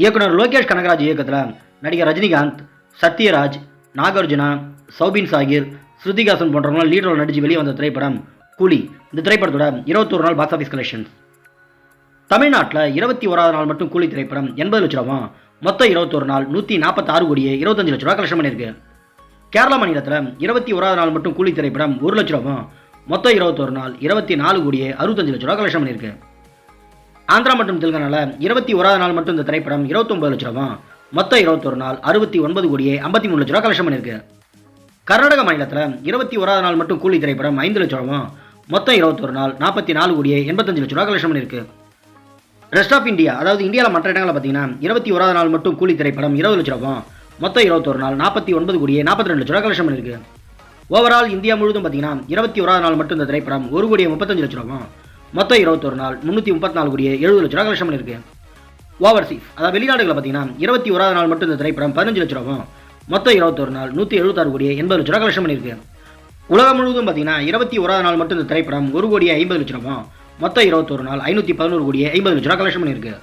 இயக்குனர் லோகேஷ் கனகராஜ் இயக்கத்தில் நடிகர் ரஜினிகாந்த் சத்யராஜ் நாகார்ஜுனா சௌபின் சாகிர் ஸ்ருதிகாசன் போன்றவர்கள் லீட் ரோல் நடித்து வெளியே வந்த திரைப்படம் கூலி. இந்த திரைப்படத்தோட இருபத்தொரு நாள் பாக்ஸ் ஆஃபீஸ் கலெக்ஷன்ஸ் தமிழ்நாட்டில் இருபத்தி ஓராவது நாள் மட்டும் கூலி திரைப்படம் எண்பது லட்ச ரூபா மொத்தம் இருபத்தொரு நாள் நூற்றி நாற்பத்தாறு கோடியே இருபத்தஞ்சு லட்ச ரூபா கலெக்ஷன் பண்ணியிருக்கு. கேரளா மாநிலத்தில் இருபத்தி ஓராவது நாள் மட்டும் கூலி திரைப்படம் ஒரு லட்ச ரூபா மொத்தம் இருபத்தொரு நாள் இருபத்தி நாலு கோடியே அறுபத்தஞ்சு லட்ச ரூபா கலெக்ஷன் பண்ணியிருக்கு. ஆந்திரா மற்றும் தெலுங்கானால இருபத்தி ஓராவது நாள் மட்டும் இந்த திரைப்படம் இருபத்தொம்பது லட்ச ரூபா மொத்தம் இருபத்தொரு நாள் அறுபத்தி ஒன்பது கோடியே ஐம்பத்தி மூணு லட்ச ரூபா கலெக்ஷன் பண்ணியிருக்கு. கர்நாடக மாநிலத்தில் இருபத்தி ஓராவது நாள் மட்டும் கூலி திரைப்படம் ஐந்து லட்ச ரூபா மொத்தம் இருபத்தொரு நாள் நாற்பத்தி நாலு கோடியே எண்பத்தஞ்சு லட்ச ரூபா கலெக்ஷன் பண்ணியிருக்கு. ரெஸ்ட் ஆஃப் இந்தியா அதாவது இந்தியாவில் மற்ற இடங்களில் பார்த்தீங்கன்னா இருபத்தி ஓராவது நாள் மட்டும் கூலி திரைப்படம் இருபது லட்ச ரூபா மொத்தம் இருபத்தொரு நாள் நாற்பத்தி ஒன்பது கோடியே நாற்பத்தி ரெண்டு லட்ச ரூபா கலெக்ஷன் பண்ணியிருக்கு. ஓவரால் இந்தியா முழுவதும் பார்த்தீங்கன்னா இருபத்தி ஓராவது நாள் மட்டும் இந்த திரைப்படம் ஒரு கோடியே முப்பத்தஞ்சு லட்ச ரூபா மொத்தம் இருபத்தொரு நாள் முந்நூற்றி முப்பத்தி நாலு கோடியே எழுபது லட்ச ரூபா கலெக்ஷன் பண்ணியிருக்கு ஓவர்சீஸ் அதாவது வெளிநாடுகளில் பார்த்தீங்கன்னா இருபத்தி ஓராவது நாள் மட்டும் இந்த திரைப்படம் பதினஞ்சு லட்ச ரூபா மொத்தம் இருபத்தொரு நாள் நூற்றி எழுபத்தாறு கோடியே எண்பது லட்ச ரூபா கலெக்ஷன் பண்ணியிருக்கு உலகம் முழுவதும் பார்த்தீங்கன்னா இருபத்தி ஓராவது நாள் மட்டும் இந்த திரைப்படம் ஒரு கோடியே ஐம்பது லட்ச ரூபா மொத்தம் இருபத்தொரு நாள் ஐநூற்றி பதினோரு கோடியே ஐம்பது லட்ச ரூபா கலெக்ஷன் பண்ணியிருக்கு.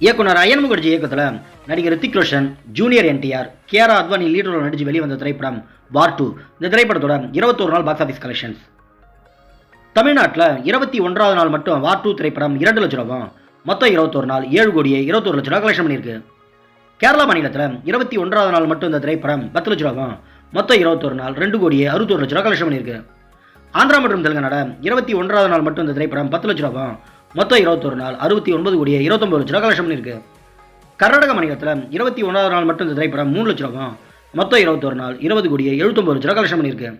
இயக்குனர் அயன் முகர்ஜி இயக்கத்தில் நடிகர் ரித்திக் ரோஷன் ஜூனியர் என்டிஆர் கேஆர் அத்வானி லீடரோட நடிச்சு வெளியே வந்த திரைப்படம் வார் டூ இந்த திரைப்படத்தோட இருபத்தோரு நாள் பாக்ஸ் ஆஃபீஸ் கலெக்ஷன்ஸ் தமிழ்நாட்டில் இருபத்தி ஒன்றாவது நாள் மட்டும் வார் டூ திரைப்படம் இரண்டு லட்ச ரூபா மொத்தம் இருபத்தொரு நாள் ஏழு கோடியே இருபத்தொரு லட்ச ரூபா கலெக்ஷன் பண்ணியிருக்கு. கேரளா மாநிலத்தில் இருபத்தி ஒன்றாவது நாள் மட்டும் இந்த திரைப்படம் பத்து லட்ச ரூபா மொத்தம் இருபத்தொரு நாள் ரெண்டு கோடியே அறுபத்தொரு லட்ச ரூபா கலெக்ஷன் பண்ணியிருக்கு. ஆந்திரா மற்றும் தெலுங்கானா இருபத்தி ஒன்றாவது நாள் மட்டும் இந்த திரைப்படம் பத்து லட்ச ரூபா மொத்தம் இருபத்தொரு நாள் அறுபத்தி ஒன்பது கோடியே இருபத்தொம்பது லட்ச ரூபா கலெக்ஷன் பண்ணியிருக்கு. கர்நாடக மாநிலத்தில் இருபத்தி ஒன்றாவது நாள் மட்டும் இந்த திரைப்படம் மூணு லட்ச ரூபா மொத்தம் இருபத்தொரு நாள் இருபது கோடியே எழுபத்தொம்பது லட்ச ரூபா கலெக்ஷன் பண்ணியிருக்கு.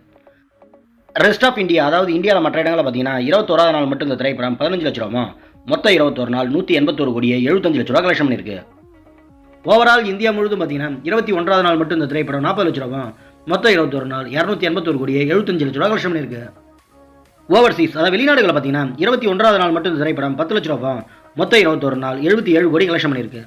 ரெஸ்ட் ஆஃப் இந்தியா அதாவது இந்தியாவில் மற்ற இடங்களில் பார்த்தீங்கன்னா இருபத்தோராது நாள் மட்டும் இந்த திரைப்படம் பதினஞ்சு லட்ச ரூபா மொத்தம் இருபத்தொரு நாள் நூற்றி எண்பத்தோரு கோடியே எழுபத்தஞ்சு லட்ச ரூபா கலெக்ஷன் பண்ணியிருக்கு ஓவரால் இந்தியா முழுவதும் பார்த்தீங்கன்னா இருபத்தி ஒன்றாவது நாள் மட்டும் இந்த திரைப்படம் நாற்பது லட்ச ரூபா மொத்தம் இருபத்தொரு நாள் இரநூத்தி எண்பத்தொரு கோடியே எழுபத்தஞ்சு லட்ச ரூபா கலெக்ஷன் பண்ணியிருக்கு ஓவர்சீஸ் அதாவது வெளிநாடுகளில் பார்த்தீங்கன்னா இருபத்தி ஒன்றாவது நாள் மட்டும் இந்த திரைப்படம் பத்து லட்ச ரூபா மொத்தம் இருபத்தொரு நாள் எழுபத்தி ஏழு கோடி கலெக்ஷன் பண்ணியிருக்கு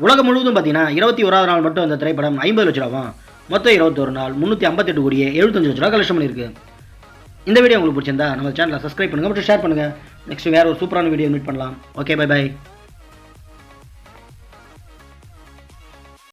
உலகம் முழுவதும் பார்த்தீங்கன்னா இருபத்தி ஓராவது நாள் மட்டும் இந்த திரைப்படம் ஐம்பது லட்ச ரூபா மொத்தம் இருபத்தொரு நாள் முந்நூற்றி ஐம்பத்தெட்டு கோடியே எழுபத்தஞ்சு லட்ச ரூபா கலெக்ஷன் பண்ணியிருக்கு இந்த வீடியோ உங்களுக்கு பிடிச்சிருந்தா நம்ம சேனலை சப்ஸ்கிரைப் பண்ணுங்கள் மற்றும் ஷேர் பண்ணுங்கள் நெக்ஸ்ட் வேறு ஒரு சூப்பரான வீடியோ மீட் பண்ணலாம். Okay bye bye